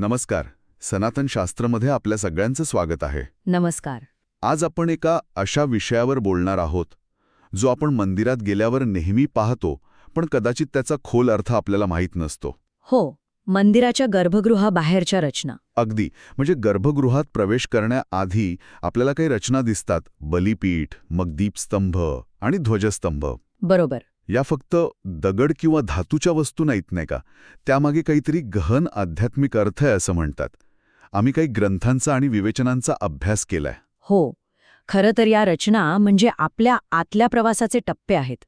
नमस्कार. सनातन शास्त्रमध्ये आपल्या सगळ्यांचं स्वागत आहे. नमस्कार. आज आपण एका अशा विषयावर बोलणार आहोत जो आपण मंदिरात गेल्यावर नेहमी पाहतो पण कदाचित त्याचा खोल अर्थ आपल्याला माहीत नसतो. हो मंदिराच्या गर्भगृहाबाहेरच्या रचना. अगदी. म्हणजे गर्भगृहात प्रवेश करण्याआधी आपल्याला काही रचना दिसतात. बलिपीठ मग दीपस्तंभ आणि ध्वजस्तंभ. बरोबर. या फक्त दगड किंवा धातूच्या वस्तू नाहीत नाही का? त्यामागे काहीतरी गहन आध्यात्मिक अर्थ आहे असं म्हणतात. आम्ही काही ग्रंथांचा आणि विवेचनांचा अभ्यास केलाय. हो. खरं तर या रचना म्हणजे आपल्या आतल्या प्रवासाचे टप्पे आहेत.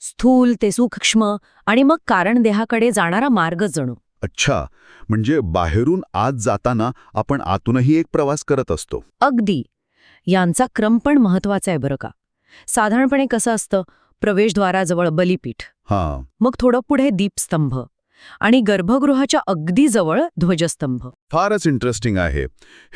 स्थूल ते सूक्ष्म आणि मग कारणदेहाकडे जाणारा मार्ग जणू. अच्छा. म्हणजे बाहेरून आत जाताना आपण आतूनही एक प्रवास करत असतो. अगदी. यांचा क्रम पण महत्त्वाचा आहे बरं का. साधारणपणे कसं असतं? प्रवेशद्वाराजवळ बलिपीठ. हां. मग थोडं पुढे दीपस्तंभ आणि गर्भगृहाच्या अगदी जवळ ध्वजस्तंभ. फारच इंटरेस्टिंग आहे.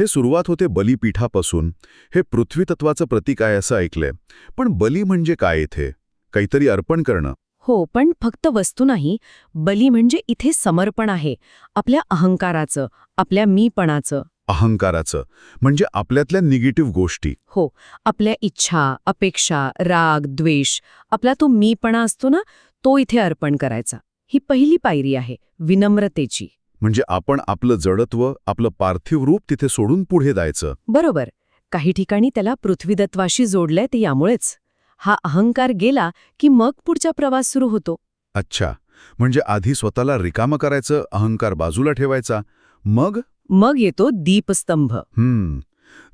हे सुरुवात होते बलिपीठापासून. हे पृथ्वीतत्वाचं प्रतीक आहे असं ऐकलंय. पण बली म्हणजे काय इथे? काहीतरी अर्पण करणं. हो पण फक्त वस्तू नाही. बली म्हणजे इथे समर्पण आहे. आपल्या अहंकाराचं आपल्या मीपणाचं. अहंकाराचं म्हणजे आपल्यातल्या निगेटिव्ह गोष्टी. हो आपल्या इच्छा अपेक्षा राग द्वेष आपला तो मीपणा असतो ना तो इथे अर्पण करायचा. ही पहिली पायरी आहे विनम्रतेची. म्हणजे आपण आपलं जडत्व आपलं पार्थिव रूप तिथे सोडून पुढे जायचं. बरोबर. काही ठिकाणी त्याला पृथ्वीदत्वाशी जोडलंय ते यामुळेच. हा अहंकार गेला की मग पुढचा प्रवास सुरू होतो. अच्छा. म्हणजे आधी स्वतःला रिकामं करायचं अहंकार बाजूला ठेवायचा. मग? मग येतो दीपस्तंभ. हम्म.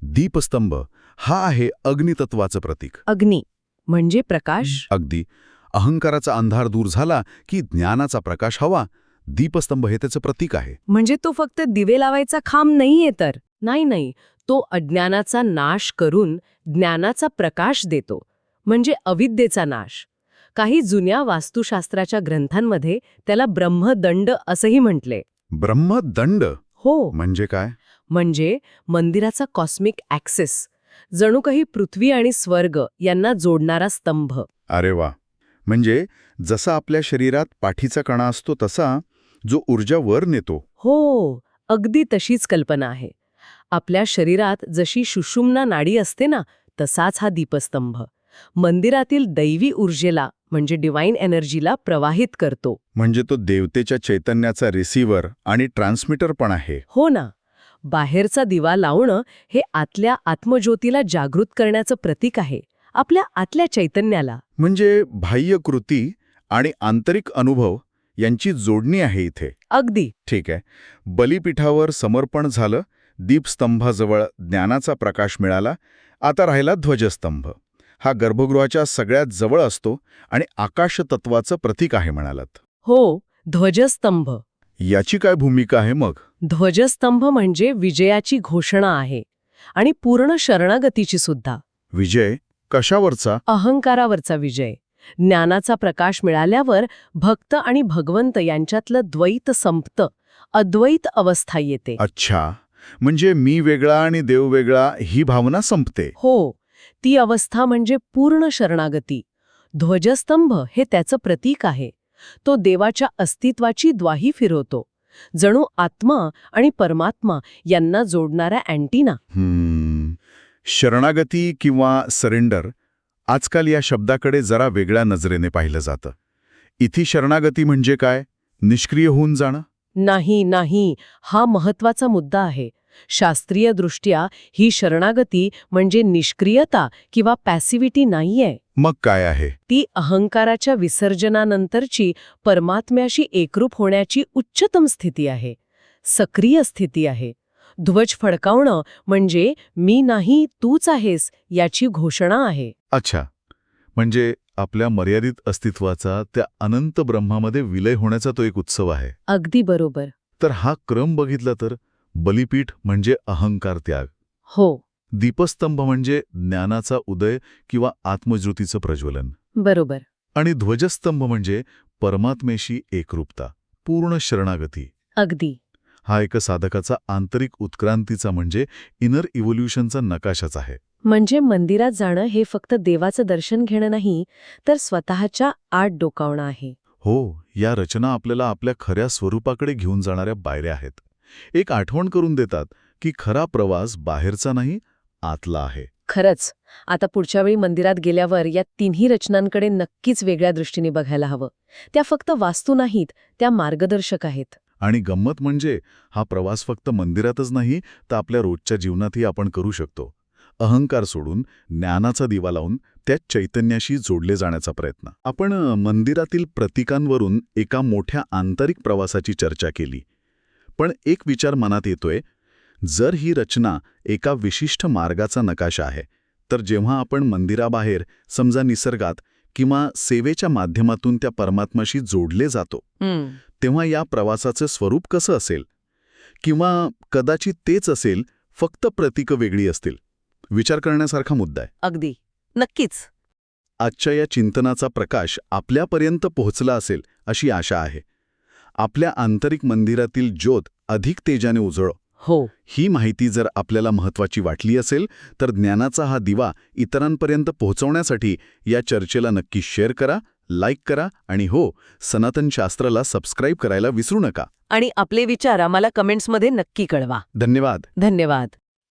दीपस्तंभ हा आहे अग्नितत्वाचं प्रतीक. अग्नी म्हणजे प्रकाश? अगदी. अहंकाराचा अंधार दूर झाला की ज्ञानाचा प्रकाश हवा. दीपस्तंभ हे त्याचं प्रतीक आहे. म्हणजे तो फक्त दिवे लावायचा खांब नाहीये तर? नाही नाही. तो अज्ञानाचा नाश करून ज्ञानाचा प्रकाश देतो. म्हणजे अविद्येचा नाश. काही जुन्या वास्तुशास्त्राच्या ग्रंथांमध्ये त्याला ब्रह्मदंड असंही म्हटले. ब्रह्मदंड? हो. म्हणजे काय? म्हणजे मंदिराचा कॉस्मिक ॲक्सेस जणू काही पृथ्वी आणि स्वर्ग यांना जोडणारा स्तंभ. अरे वा. म्हणजे जसा आपल्या शरीरात पाठीचा कणा असतो तसा जो ऊर्जा वर नेतो. हो अगदी तशीच कल्पना आहे. आपल्या शरीरात जशी सुषुम्ना नाडी असते ना तसाच हा दीपस्तंभ. मंदिरातील दैवी ऊर्जेला म्हणजे डिवाईन एनर्जीला प्रवाहित करतो. म्हणजे तो देवतेच्या चैतन्याचा रिसिव्हर आणि ट्रान्समीटर पण आहे. हो ना. बाहेरचा दिवा लावणं हे आतल्या आत्मज्योतीला जागृत करण्याचं प्रतीक आहे. आपल्या आतल्या चैतन्याला. म्हणजे बाह्य कृती आणि आंतरिक अनुभव यांची जोडणी आहे इथे. अगदी. ठीक आहे. बलिपीठावर समर्पण झालं दीपस्तंभाजवळ ज्ञानाचा प्रकाश मिळाला आता राहिला ध्वजस्तंभ. हा गर्भगृहाच्या सगळ्यात जवळ असतो आणि आकाशतत्वाचं प्रतीक आहे म्हणालात. हो ध्वजस्तंभ. याची काय भूमिका आहे मग? ध्वजस्तंभ म्हणजे विजयाची घोषणा आहे आणि पूर्ण शरणागतीची सुद्धा. विजय कशावरचा? अहंकारावरचा विजय. ज्ञानाचा प्रकाश मिळाल्यावर भक्त आणि भगवंत यांच्यातलं द्वैत संपतं अद्वैत अवस्था येते. अच्छा म्हणजे मी वेगळा आणि देव वेगळा ही भावना संपते. हो ती अवस्था म्हणजे पूर्ण शरणागती. ध्वजस्तंभ हे त्याचं प्रतीक आहे. तो देवाच्या अस्तित्वाची द्वाही फिरवतो. जणू आत्मा आणि परमात्मा यांना जोडणारा अँटीना. हम्म. शरणागती किंवा सरेंडर आजकाल या शब्दाकडे जरा वेगळ्या नजरेने पाहिलं जातं. इथे शरणागती म्हणजे काय? निष्क्रिय होऊन जाणं? नाही नाही. हा महत्त्वाचा मुद्दा आहे. शास्त्रीयदृष्ट्या ही शरणागती म्हणजे निष्क्रियता किंवा पॅसिव्हिटी नाहीये. मग काय आहे? ती अहंकाराच्या विसर्जनानंतरची परमात्म्याशी एकरूप होण्याची उच्चतम स्थिती आहे सक्रिय स्थिती आहे. ध्वज फडकावणं म्हणजे मी नाही तूच आहेस याची घोषणा आहे. अच्छा. म्हणजे आपल्या मर्यादित अस्तित्वाचा त्या अनंत ब्रह्मामध्ये विलय होण्याचा तो एक उत्सव आहे. अगदी बरोबर. तर हा क्रम बघितला तर बलिपीठ म्हणजे अहंकार त्याग. हो. दीपस्तंभ म्हणजे ज्ञानाचा उदय किंवा आत्मज्योतीचं प्रज्वलन. बरोबर. आणि ध्वजस्तंभ म्हणजे परमात्मेशी एकरूपता पूर्ण शरणागती. अगदी. हा एका साधकाचा आंतरिक उत्क्रांतीचा म्हणजे इनर इव्होल्युशनचा नकाशाच आहे. म्हणजे मंदिरात जाणं हे फक्त देवाचं दर्शन घेणं नाही तर स्वतःच्या आत डोकावणं आहे. हो या रचना आपल्याला आपल्या खऱ्या स्वरूपाकडे घेऊन जाणाऱ्या बायऱ्या आहेत. एक आठवण करून देतात की खरा प्रवास बाहेरचा नाही आतला आहे. खरंच. आता पुढच्या वेळी मंदिरात गेल्यावर या तिन्ही रचनांकडे नक्कीच वेगळ्या दृष्टीने बघायला हवं. त्या फक्त वास्तू नाहीत त्या मार्गदर्शक आहेत. आणि गंमत म्हणजे हा प्रवास फक्त मंदिरातच नाही तर आपल्या रोजच्या जीवनातही आपण करू शकतो. अहंकार सोडून ज्ञानाचा दिवा लावून त्या चैतन्याशी जोडले जाण्याचा प्रयत्न. आपण मंदिरातील प्रतीकांवरून एका मोठ्या आंतरिक प्रवासाची चर्चा केली. पण एक विचार मनात येतोय जर ही रचना एका विशिष्ट मार्गाचा नकाशा आहे तर जेव्हा आपण मंदिराबाहेर समजा निसर्गात किंवा सेवेच्या माध्यमातून त्या परमात्माशी जोडले जातो तेव्हा या प्रवासाचं स्वरूप कसं असेल? किंवा कदाचित तेच असेल फक्त प्रतीकं वेगळी असतील? विचार करण्यासारखा मुद्दा आहे. अगदी. नक्कीच. आजच्या या चिंतनाचा प्रकाश आपल्यापर्यंत पोहोचला असेल अशी आशा आहे. आपल्या आंतरिक मंदिरातील ज्योत अधिक तेजाने उजळो. हो. ही माहिती जर आपल्याला महत्वाची वाटली असेल तर ज्ञानाचा हा दिवा इतरांपर्यंत पोहोचवण्यासाठी या चर्चेला नक्की शेअर करा लाईक करा आणि हो सनातन शास्त्राला सबस्क्राईब करायला विसरू नका. आणि आपले विचार आम्हाला कमेंट्समध्ये नक्की कळवा. धन्यवाद. धन्यवाद.